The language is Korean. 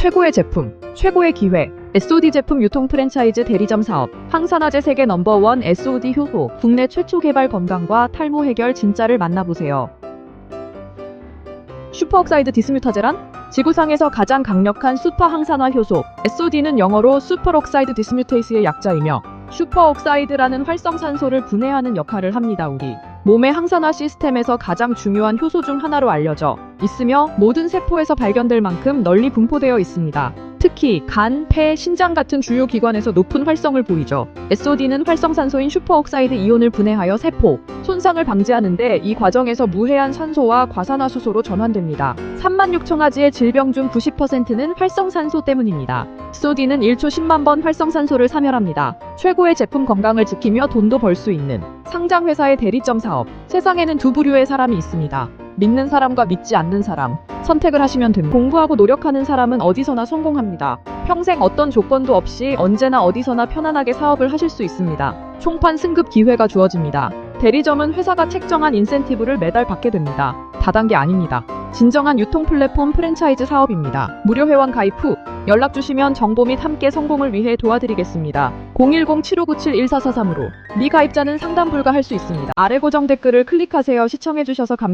최고의 제품, 최고의 기회. SOD 제품 유통 프랜차이즈 대리점 사업. 항산화제 세계 넘버원 SOD 효소. 국내 최초 개발 건강과 탈모 해결 진짜를 만나보세요. 슈퍼옥사이드 디스뮤타제란? 지구상에서 가장 강력한 슈퍼 항산화 효소. SOD는 영어로 슈퍼옥사이드 디스뮤테이스의 약자이며 슈퍼옥사이드라는 활성산소를 분해하는 역할을 합니다. 우리 몸의 항산화 시스템에서 가장 중요한 효소 중 하나로 알려져 있으며 모든 세포에서 발견될 만큼 널리 분포되어 있습니다. 특히 간, 폐, 신장 같은 주요 기관에서 높은 활성을 보이죠. SOD는 활성산소인 슈퍼옥사이드 이온을 분해하여 세포, 손상을 방지하는데 이 과정에서 무해한 산소와 과산화수소로 전환됩니다. 3만 6천 가지의 질병 중 90%는 활성산소 때문입니다. SOD는 1초 10만 번 활성산소를 사멸합니다. 최고의 제품 건강을 지키며 돈도 벌 수 있는 상장 회사의 대리점 사업. 세상에는 두 부류의 사람이 있습니다. 믿는 사람과 믿지 않는 사람. 선택을 하시면 됩니다. 공부하고 노력하는 사람은 어디서나 성공합니다. 평생 어떤 조건도 없이 언제나 어디서나 편안하게 사업을 하실 수 있습니다. 총판 승급 기회가 주어집니다. 대리점은 회사가 책정한 인센티브를 매달 받게 됩니다. 다단계 아닙니다. 진정한 유통 플랫폼 프랜차이즈 사업입니다. 무료 회원 가입 후 연락 주시면 정보 및 함께 성공을 위해 도와드리겠습니다. 010-7597-1443으로 미가입자는 상담 불가할 수 있습니다. 아래 고정 댓글을 클릭하세요. 시청해주셔서 감사합니다.